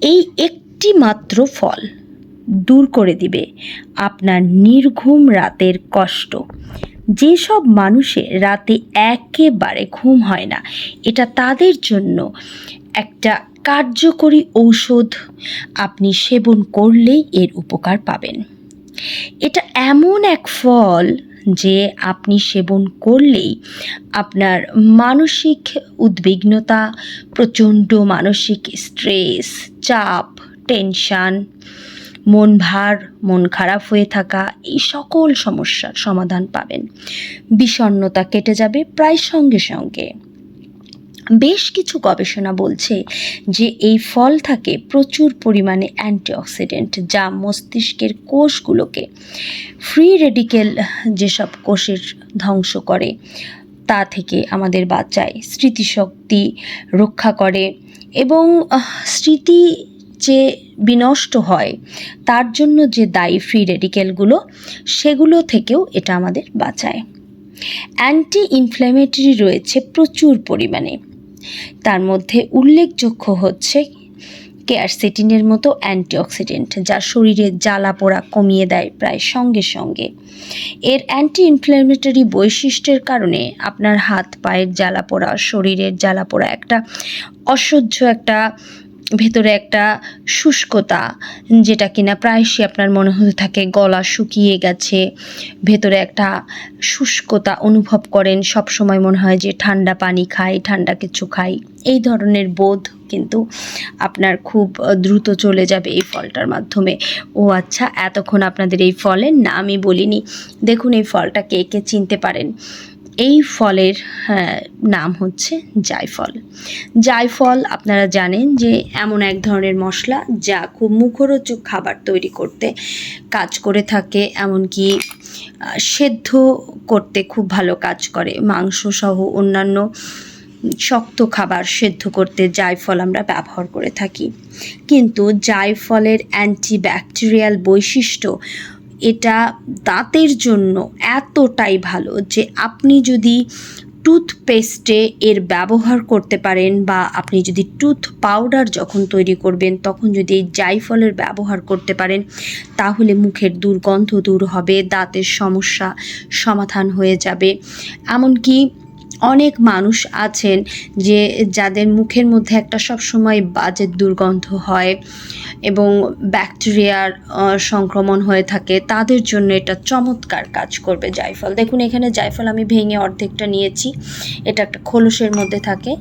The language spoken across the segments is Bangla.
এই একটি মাত্র ফল দূর করে দিবে আপনার নির্ঘুম রাতের কষ্ট। যেসব মানুষের রাতে একেবারে ঘুম হয় না, এটা তাদের জন্য একটা কার্যকরী ঔষধ। আপনি সেবন করলেই এর উপকার পাবেন। এটা এমন এক ফল যে আপনি সেবন করলেই আপনার মানসিক উদ্বিগ্নতা, প্রচণ্ড মানসিক স্ট্রেস চাপ টেনশান মন ভার, মন খারাপ হয়ে থাকা, এই সকল সমস্যার সমাধান পাবেন। বিষণ্ণতা কেটে যাবে প্রায় সঙ্গে সঙ্গে। বেশ কিছু গবেষণা বলছে যে এই ফল থাকে প্রচুর পরিমাণে অ্যান্টিঅক্সিডেন্ট, যা মস্তিষ্কের কোষগুলোকে ফ্রি রেডিকেল যেসব কোষের ধ্বংস করে তা থেকে আমাদের বাঁচায়। স্মৃতিশক্তি রক্ষা করে এবং স্মৃতি যে বিনষ্ট হয়, তার জন্য যে দায়ী ফ্রি রেডিক্যালগুলো সেগুলো থেকেও এটা আমাদের বাঁচায়। অ্যান্টি ইনফ্ল্যামেটরি রয়েছে প্রচুর পরিমাণে। তার মধ্যে উল্লেখযোগ্য হচ্ছে কেয়ারসেটিনের মতো অ্যান্টিঅক্সিডেন্ট, যা শরীরে জ্বালা পোড়া কমিয়ে দেয় প্রায় সঙ্গে সঙ্গে। এর অ্যান্টি ইনফ্ল্যামেটরি বৈশিষ্ট্যের কারণে আপনার হাত, পায়ের জ্বালা পোড়া, শরীরের জ্বালা পোড়া একটা অসহ্য একটা ভেতরে একটা শুষ্কতা, যেটা কিনা প্রায়শই আপনার মনে হতে থাকে গলা শুকিয়ে গেছে, ভেতরে একটা শুষ্কতা অনুভব করেন সব সময় মনে হয় যে ঠান্ডা পানি খাই, ঠান্ডা কিছু খাই। এই ধরনের বোধ কিন্তু আপনার খুব দ্রুত চলে যাবে এই ফলটার মাধ্যমে। ও আচ্ছা এতক্ষণ আপনাদের এই ফলের নামই বলিনি। দেখুন এই ফলটা কে কে চিনতে পারেন। এই ফলের হ্যাঁ, নাম হচ্ছে জায়ফল। জায়ফল আপনারা জানেন যে এমন এক ধরনের মশলা যা খুব মুখরোচক খাবার তৈরি করতে কাজ করে থাকে এমনকি সেদ্ধ করতে খুব ভালো কাজ করে। মাংস সহ অন্যান্য শক্ত খাবার সেদ্ধ করতে জায়ফল আমরা ব্যবহার করে থাকি। কিন্তু জায়ফলের অ্যান্টিব্যাকটেরিয়াল বৈশিষ্ট্য এটা দাঁতের জন্য এতটাই ভালো যে আপনি যদি টুথপেস্টে এর ব্যবহার করতে পারেন বা আপনি যদি টুথ পাউডার যখন তৈরি করবেন, তখন যদি এই জাইফলের ব্যবহার করতে পারেন, তাহলে মুখের দুর্গন্ধ দূর হবে, দাঁতের সমস্যা সমাধান হয়ে যাবে। এমনকি অনেক মানুষ আছেন যে যাদের মুখের মধ্যে একটা সবসময় বাজে দুর্গন্ধ হয়। এবং ব্যাকটেরিয়ার সংক্রমণ হয়ে থাকে, তাদের জন্য এটা চমৎকার কাজ করবে জায়ফল দেখুন, এখানে জায়ফল আমি ভেঙে অর্ধেকটা নিয়েছি। এটা একটা খোলসের মধ্যে থাকে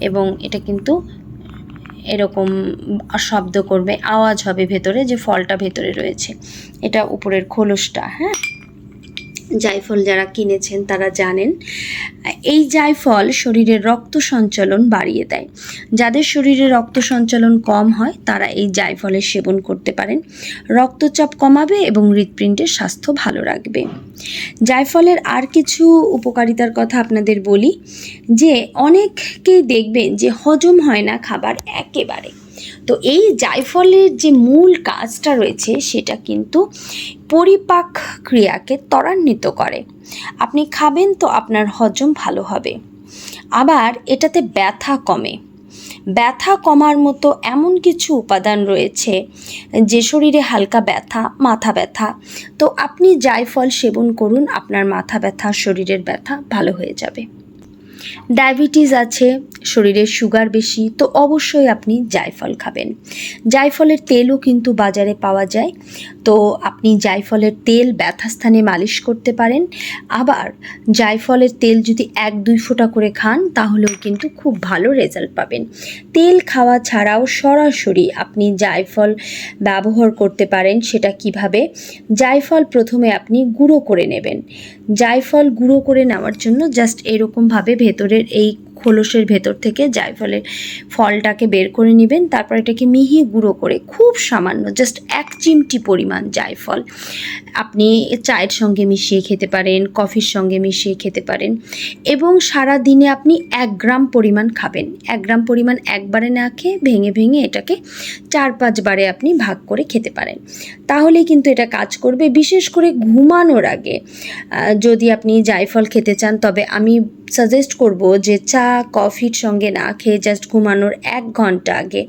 এবং এটা কিন্তু এরকম শব্দ করবে, আওয়াজ হবে ভেতরে যে ফলটা ভেতরে রয়েছে। এটা উপরের খোলসটা হ্যাঁ? জায়ফল যারা কিনেছেন তারা জানেন, এই জায়ফল শরীরের রক্ত সঞ্চালন বাড়িয়ে দেয়। যাদের শরীরে রক্ত সঞ্চালন কম হয়, তারা এই জায়ফলের সেবন করতে পারেন। রক্তচাপ কমাবে এবং হৃৎপিণ্ডের স্বাস্থ্য ভালো রাখবে। জায়ফলের আর কিছু উপকারিতার কথা আপনাদের বলি, যে অনেককেই দেখবেন যে হজম হয় না খাবার একেবারে। তো এই জায়ফলের যে মূল কাজটা রয়েছে, সেটা কিন্তু পরিপাক ক্রিয়াকে ত্বরান্বিত করে। আপনি খাবেন তো আপনার হজম ভালো হবে। আবার এটাতে ব্যথা কমে। ব্যথা কমার মতো এমন কিছু উপাদান রয়েছে, যে শরীরে হালকা ব্যথা, মাথা ব্যথা। তো আপনি জায়ফল সেবন করুন, আপনার মাথা ব্যথা, শরীরের ব্যথা ভালো হয়ে যাবে। ডায়াবেটিস আছে, শরীরে সুগার বেশি, তো অবশ্যই আপনি জায়ফল খাবেন। জায়ফলের তেলও কিন্তু বাজারে পাওয়া যায়। তো আপনি জায়ফলের তেল ব্যথাস্থানে মালিশ করতে পারেন। আবার জায়ফলের তেল যদি এক, দুই ফোঁটা করে খান, তাহলেও কিন্তু খুব ভালো রেজাল্ট পাবেন। তেল খাওয়া ছাড়াও সরাসরি আপনি জায়ফল ব্যবহার করতে পারেন, সেটা কীভাবে? জায়ফল প্রথমে আপনি গুঁড়ো করে নেবেন। জায়ফল গুঁড়ো করে নেওয়ার জন্য জাস্ট এরকমভাবে ভেতরের এই খোলসের ভেতর থেকে জায়ফলের ফলটাকে বের করে নেবেন, তারপর এটাকে মিহি গুঁড়ো করে খুব সামান্য জাস্ট এক চিমটি পরিমাণ জায়ফল আপনি চায়ের সঙ্গে মিশিয়ে খেতে পারেন, কফির সঙ্গে মিশিয়ে খেতে পারেন এবং সারা দিনে আপনি এক গ্রাম পরিমাণ খাবেন। এক গ্রাম পরিমাণ একবারে না খেয়ে ভেঙে ভেঙে এটাকে চার পাঁচবারে আপনি ভাগ করে খেতে পারেন। তাহলে কিন্তু এটা কাজ করবে, বিশেষ করে ঘুমানোর আগে। যদি আপনি জায়ফল খেতে চান, তবে আমি সাজেস্ট করব যে চা চা কফির সঙ্গে না খেয়ে জাস্ট ঘুমানোর এক ঘণ্টা আগে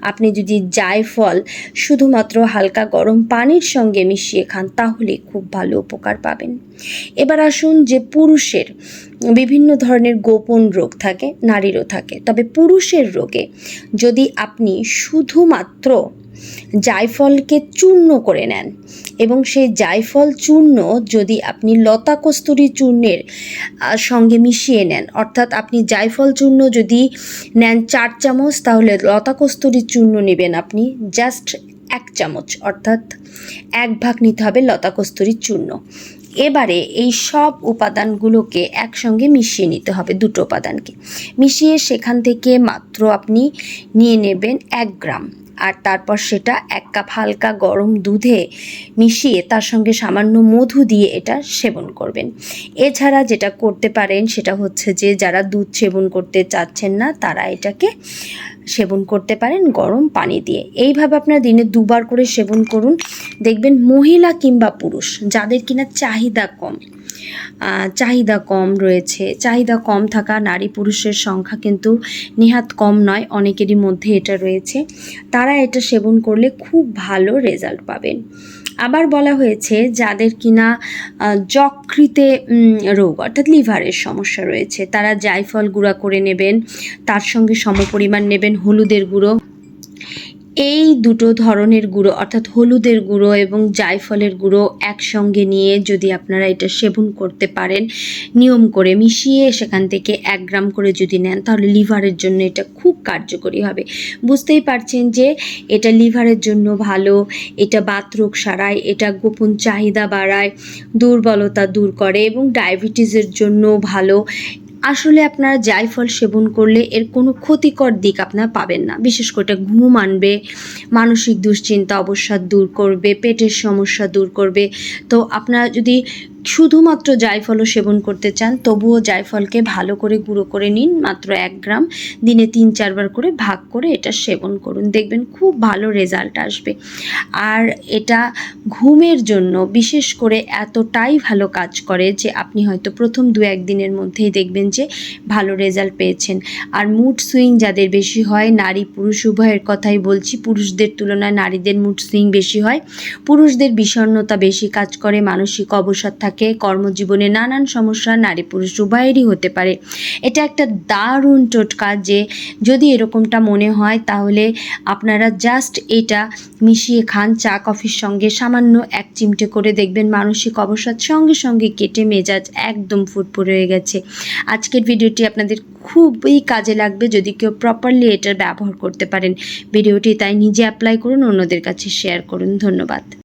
আপনি যদি জায়ফল শুধুমাত্র হালকা গরম পানির সঙ্গে মিশিয়ে খান, তাহলে খুব ভালো উপকার পাবেন। এবার আসুন যে পুরুষের বিভিন্ন ধরনের গোপন রোগ থাকে, নারীরও থাকে। তবে পুরুষের রোগে যদি আপনি শুধুমাত্র জায়ফলকে চূর্ণ করে নেন এবং সেই জায়ফল চূর্ণ যদি আপনি লতা কস্তুরি চূর্ণের সঙ্গে মিশিয়ে নেন, অর্থাৎ আপনি জায়ফল চূর্ণ যদি নেন চার চামচ, তাহলে লতা কস্তুরি চূর্ণ নেবেন আপনি জাস্ট এক চামচ, অর্থাৎ এক ভাগ নিতে হবে লতা কস্তুরি চূর্ণ। এবারে এই সব উপাদানগুলোকে একসঙ্গে মিশিয়ে নিতে হবে দুটো উপাদানকে। মিশিয়ে সেখান থেকে মাত্র আপনি নিয়ে নেবেন এক গ্রাম। আর তারপর সেটা এক কাপ হালকা গরম দুধে মিশিয়ে তার সঙ্গে সামান্য মধু দিয়ে এটা সেবন করবেন। এছাড়া যেটা করতে পারেন সেটা হচ্ছে যে, যারা দুধ সেবন করতে চাচ্ছেন না, তারা এটাকে সেবন করতে পারেন গরম পানি দিয়ে। এইভাবে আপনার দিনে দুবার করে সেবন করুন। দেখবেন মহিলা কিংবা পুরুষ, যাদের কিনা চাহিদা কম চাহিদা কম রয়েছে। চাহিদা কম থাকা নারী পুরুষের সংখ্যা কিন্তু নিহাত কম নয়, অনেকেরই মধ্যে এটা রয়েছে। তারা এটা সেবন করলে খুব ভালো রেজাল্ট পাবেন। আবার বলা হয়েছে, যাদের কিনা যকৃতে রোগ, অর্থাৎ লিভারের সমস্যা রয়েছে, তারা জায়ফল গুঁড়া করে নেবেন, তার সঙ্গে সমপরিমাণ নেবেন হলুদের গুঁড়ো। এই দুটো ধরনের গুঁড়ো, অর্থাৎ হলুদের গুঁড়ো এবং জায়ফলের গুঁড়ো একসঙ্গে নিয়ে যদি আপনারা এটা সেবন করতে পারেন, নিয়ম করে মিশিয়ে সেখান থেকে এক গ্রাম করে যদি নেন, তাহলে লিভারের জন্য এটা খুব কার্যকরী হবে। বুঝতেই পারছেন যে এটা লিভারের জন্য ভালো, এটা বাতরোগ সারায়, এটা গোপন চাহিদা বাড়ায়, দুর্বলতা দূর করে এবং ডায়াবেটিসের জন্য ভালো। আসলে আপনারা জায়ফল সেবন করলে এর কোনো ক্ষতিকর দিক আপনারা পাবেন না। বিশেষ করে ঘুম আনবে, মানসিক দুশ্চিন্তা অবসাদ দূর করবে, পেটের সমস্যা দূর করবে। তো আপনারা যদি শুধুমাত্র জায়ফলও সেবন করতে চান, তবুও জায়ফলকে ভালো করে গুঁড়ো করে নিন, মাত্র এক গ্রাম। দিনে তিন, চারবার করে ভাগ করে এটা সেবন করুন। দেখবেন খুব ভালো রেজাল্ট আসবে। আর এটা ঘুমের জন্য বিশেষ করে এতটাই ভালো কাজ করে যে আপনি হয়তো প্রথম দু একদিনের মধ্যেই দেখবেন যে ভালো রেজাল্ট পেয়েছেন। আর মুড সুইং যাদের বেশি হয়, নারী পুরুষ, উভয়ের কথাই বলছি, পুরুষদের তুলনায় নারীদের মুড সুইং বেশি হয়। পুরুষদের বিষণ্ণতা বেশি কাজ করে, মানসিক অবসাদ থাকে। কর্মজীবনে নানান সমস্যা নারী পুরুষ উভয়েরই হতে পারে। এটা একটা দারুণ টোটকা যে যদি এরকমটা মনে হয় তাহলে আপনারা জাস্ট এটা মিশিয়ে খান, চা, কফির সঙ্গে সামান্য এক চিমটে করে দেখবেন মানসিক অবসাদ সঙ্গে সঙ্গে কেটে মেজাজ একদম ফুটফুরে হয়ে গেছে। আজকের ভিডিওটি আপনাদের খুবই কাজে লাগবে যদি কেউ প্রপারলি এটার ব্যবহার করতে পারেন। ভিডিওটি তাই নিজে অ্যাপ্লাই করুন, অন্যদের কাছে শেয়ার করুন। ধন্যবাদ।